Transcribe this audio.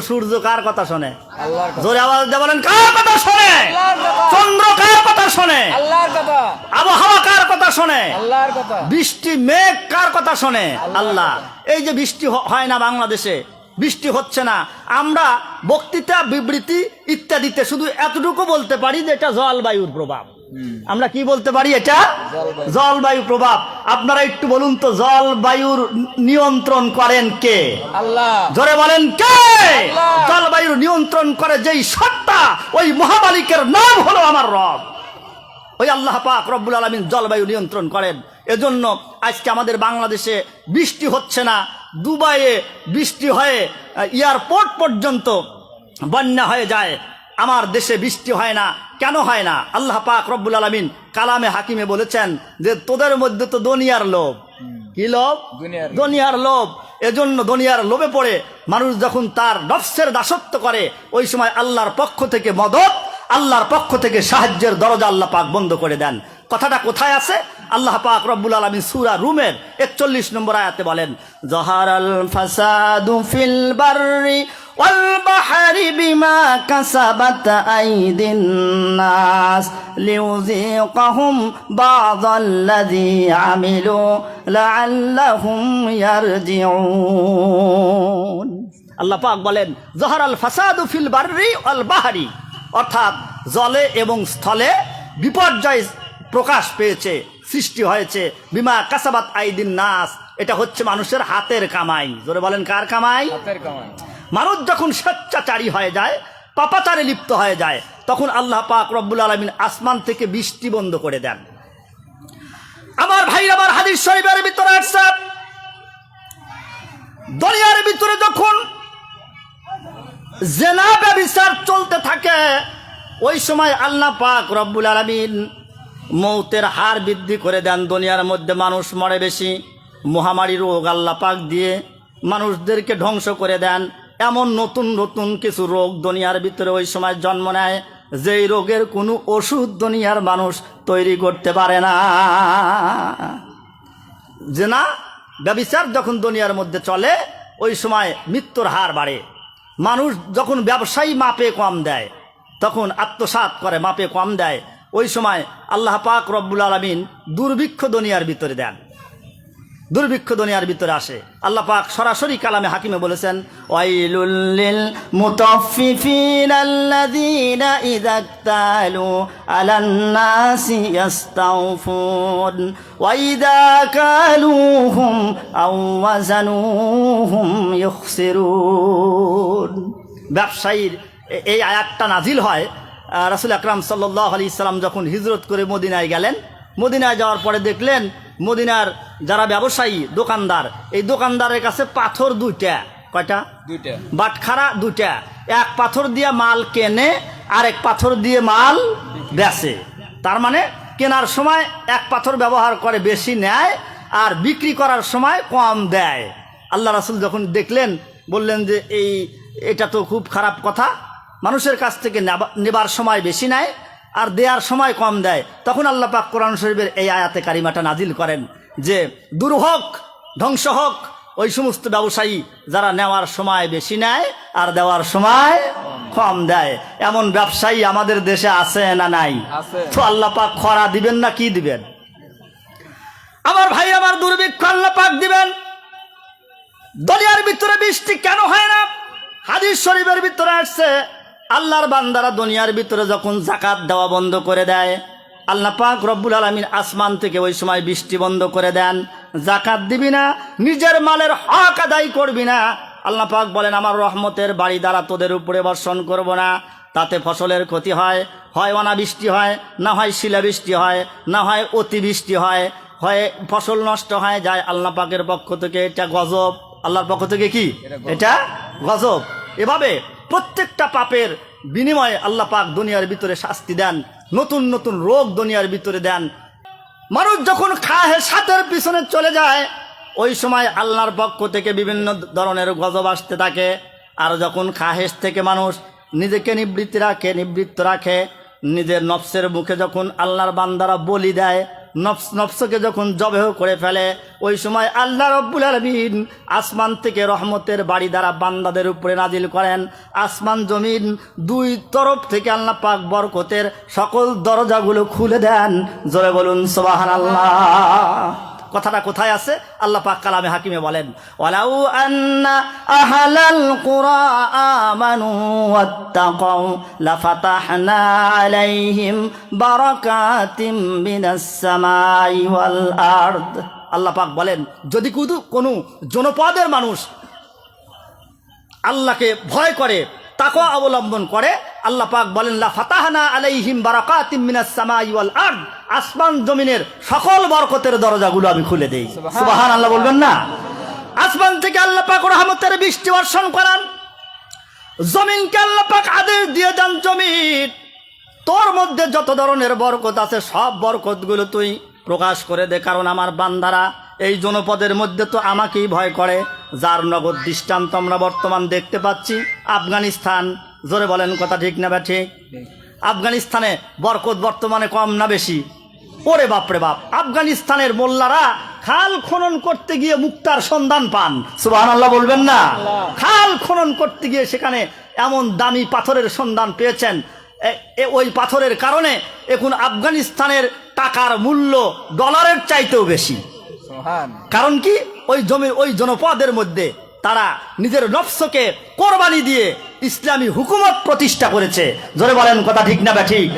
সূর্য কার কথা শোনে? জোরে আওয়াজ দিয়ে বলেন কার কথা শোনে? চন্দ্র কার কথা শোনে? আবহাওয়া কার কথা শোনে? বৃষ্টি মেঘ কার কথা শোনে? আল্লাহ। এই যে বৃষ্টি হয় না বাংলাদেশে বৃষ্টি হচ্ছে না। আমরা বক্তৃতা বিবৃতি ইত্যাদিতে শুধু এতটুকু বলতে পারি যে এটা জলবায়ুর প্রভাব। আমরা কি বলতে পারি এটা? জলবায়ু। প্রভাব। আপনারা একটু বলুন তো জলবায়ুর নিয়ন্ত্রণ করেন কে? আল্লাহ। জোরে বলেন কে? জলবায়ুর নিয়ন্ত্রণ করে যেই সত্তা ওই মহামালিকের নাম হলো আমার রব। ওই আল্লাহ পাক রব্বুল আলমিন জলবায়ু নিয়ন্ত্রণ করেন। এজন্য আজকে আমাদের বাংলাদেশে বৃষ্টি হচ্ছে না দুবাইয়ে বৃষ্টি হয়ে এয়ারপোর্ট পর্যন্ত বন্যা হয়ে যায়। আমার দেশে বৃষ্টি হয় না। কেন হয় না? আল্লাহ পাক রব্বুল আলমিন কালামে হাকিমে বলেছেন যে তোদের মধ্যে তো দুনিয়ার লোভ। কি লোভ? দুনিয়ার লোভ। এজন্য দুনিয়ার লোভে পড়ে মানুষ যখন তার নফসের দাসত্ব করে ওই সময় আল্লাহর পক্ষ থেকে মদত আল্লাহর পক্ষ থেকে সাহায্যের দরজা আল্লাহ পাক বন্ধ করে দেন। কথাটা কোথায় আছে? আল্লাহ পাক রব্বুল আলমী সুরা রুমের একচল্লিশ নম্বর আয়াতে বলেন জহারাল ফাসাদু ফিল বাররি والبحر بما كسبت أيدي الناس ليذيقهم بعض الذي عملوا لعلهم يرجعون আল্লাহ পাক বলেন জহর আল ফাসাদু ফিল বাররি আল বাহারি অর্থাৎ জলে এবং স্থলে বিপর্যয় প্রকাশ পেয়েছে সৃষ্টি হয়েছে বিমা কাসাবাত আইদিন নাস এটা হচ্ছে মানুষের হাতের কামাই জোরে বলেন কার কামাই হাতের কামান মানুষ যখন স্বেচ্ছাচারী হয়ে যায়, পাপাচারে লিপ্ত হয়ে যায়, তখন আল্লাহ পাক রব্বুল আলমিন আসমান থেকে বৃষ্টি বন্ধ করে দেন। আমার ভাই আমার হাদিস শরীফের ভিতরে আসছে দরিয়ার ভিতরে যখন জেনা ব্যবিচার চলতে থাকে, ওই সময় আল্লাহ পাক রব্বুল আলমিন মৌতের হার বৃদ্ধি করে দেন। দুনিয়ার মধ্যে মানুষ মরে বেশি, মহামারী রোগ আল্লাহ পাক দিয়ে মানুষদেরকে ধ্বংস করে দেন। এমন নতুন নতুন কিছু রোগ দুনিয়ার ভিতরে ওই সময় জন্ম নেয়, যেই রোগের কোনো ওষুধ দুনিয়ার মানুষ তৈরি করতে পারে না। যে না ব্যবিচার যখন দুনিয়ার মধ্যে চলে, ওই সময় মৃত্যুর হার বাড়ে। মানুষ যখন ব্যবসায়ী মাপে কম দেয়, তখন আত্মসাৎ করে মাপে কম দেয়। ওই সময় আল্লাহ পাক রব্বুল আলমিন দুর্ভিক্ষ দুনিয়ার ভিতরে দেন। দুর্ভিক্ষ দুনিয়ার ভিতরে আসে। আল্লাহ পাক সরাসরি কালামে হাকিমে বলেছেন ওয়াইলুল্লিল মুতাফফিফিন আল্লাযীনা ইযা ইক্তালু আলান নাসি ইস্তাউফুন ওয়া ইযা কালুহুম আও ওয়াজানুহুম ইখসিরুন। ব্যবসায়ীর এই আয়াতটা নাজিল হয় রাসুল আকরাম সাল্লাহ আলি ইসলাম যখন হিজরত করে মদিনায় গেলেন, মদিনায় যাওয়ার পরে দেখলেন মদিনার যারা ব্যবসায়ী দোকানদার এই দোকানদারের কাছে পাথর দুইটা। কয়টা? দুইটা। বাটখারা দুইটা। এক পাথর দিয়ে মাল কেনে আর এক পাথর দিয়ে মাল বেচে। তার মানে কেনার সময় এক পাথর ব্যবহার করে বেশি নেয় আর বিক্রি করার সময় কম দেয়। আল্লাহ রাসুল যখন দেখলেন বললেন যে এই এটা তো খুব খারাপ কথা। মানুষের কাছ থেকে নেবা- নেবার সময় বেশি নেয় আর দেয়ার সময় কম দেয়। তখন আল্লাহ পাক কোরআন শরীফের এই আয়াতে কারিমাটা নাজিল করেন যে দূর হোক ধ্বংস হোক ওই সমস্ত ব্যবসায়ী যারা নেওয়ার সময় বেশি নেয় আর দেওয়ার সময় কম দেয়। এমন ব্যবসায়ী আমাদের দেশে আছে না নাই। তো আল্লাহ পাক খরা দিবেন না কি দিবেন? আমার ভাই আমার দুর্ভিক্ষ আল্লাহ পাক দিবেন। দরিয়ার ভিতরে বৃষ্টি কেন হয় না? হাদিস শরীফের ভিতরে আসছে আল্লাহর বান্দারা দুনিয়ার ভিতরে যখন জাকাত দেওয়া বন্ধ করে দেয় আল্লাহ পাক রব্বুল আলমিন আসমান থেকে ওই সময় বৃষ্টি বন্ধ করে দেন। জাকাত দিবি না নিজের মালের হক আদায় করবি না। আল্লাহ পাক বলেন আমার রহমতের বাড়ি দ্বারা তোদের উপরে বর্ষণ করব না। তাতে ফসলের ক্ষতি হয় হয় অনাবৃষ্টি হয় না হয় শিলাবৃষ্টি হয় না হয় অতিবৃষ্টি হয় হয় ফসল নষ্ট হয়। যায় আল্লাহ পাকের পক্ষ থেকে এটা গজব। আল্লাহর পক্ষ থেকে কি? এটা গজব। এভাবে প্রত্যেকটা পাপের বিনিময়ে আল্লাহ পাক দুনিয়ার ভিতরে শাস্তি দেন, নতুন নতুন রোগ দুনিয়ার ভিতরে দেন। মানুষ যখন খাহে সাতের পিছনে চলে যায়, ওই সময় আল্লাহর পক্ষ থেকে বিভিন্ন ধরনের গজব আসতে থাকে। আর যখন খাহেস থেকে মানুষ নিজেকে নিবৃত্তি রাখে, নিবৃত্ত রাখে, নিজের নফসের মুখে যখন আল্লাহর বান্দারা বলি দেয় নফস, নফসকে যখন জবেহ করে ফেলে, ওই সময় আল্লাহ রব্বুল আলমিন আসমান থেকে রহমতের বাড়ি দ্বারা বান্দাদের উপরে নাজিল করেন। আসমান, জমিন দুই তরফ থেকে আল্লাহ পাক বরকতের সকল দরজাগুলো খুলে দেন। জোরে বলুন সোবাহান আল্লাহ কথাটা কোথায় আছে? আল্লাহ পাক কালামে হাকিমে বলেন, ওয়ালাউ আন্না আহলাল কুরা আমানু ওয়াত্তাকাউ লাফাতাহনা আলাইহিম বারাকাতিম মিনাস সামাই ওয়াল আরদ। আল্লাহ পাক বলেন, যদি কুদু, কোনো জনপদের মানুষ আল্লাহকে ভয় করে তাকে অবলম্বন করে আল্লাহ পাক বলেন লা ফাতাহানা আলাইহিম বারাকাতিম মিনাস সামাই ওয়াল আরদ। আসমান জমিনের সকল বরকতের দরজাগুলো আমি খুলে দেই। সুবহান আল্লাহ বলবেন না? আসমান থেকে আল্লাহ পাক রহমতের বৃষ্টি বর্ষণ করান। জমিনকে আল্লাহ পাক আদেশ দিয়ে যান জমিন। তোর মধ্যে যত ধরনের বরকত আছে সব বরকতগুলো তুই প্রকাশ করে দে। কারণ আমার বান্দারা এই জনপদের মধ্যে তো আমাকেই ভয় করে যার নগদ দৃষ্টান্ত আমরা বর্তমান দেখতে পাচ্ছি। আফগানিস্তান জোরে বলেন কথা ঠিক না বা ঠিক আফগানিস্তানে বরকত বর্তমানে কম না বেশি? ওরে বাপরে বাপ আফগানিস্তানের মোল্লারা খাল খনন করতে গিয়ে মুক্তার সন্ধান পান। সুবাহ আল্লাহ বলবেন না? খাল খনন করতে গিয়ে সেখানে এমন দামি পাথরের সন্ধান পেয়েছেন। ওই পাথরের কারণে এখন আফগানিস্তানের টাকার মূল্য ডলারের চাইতেও বেশি। কারণ কি? ওই জমি ওই জনপদের মধ্যে তারা নিজের নফসকে কোরবানি দিয়ে ইসলামী হুকুমত প্রতিষ্ঠা করেছে। জোরে বলেন কথা ঠিক না বা ঠিক?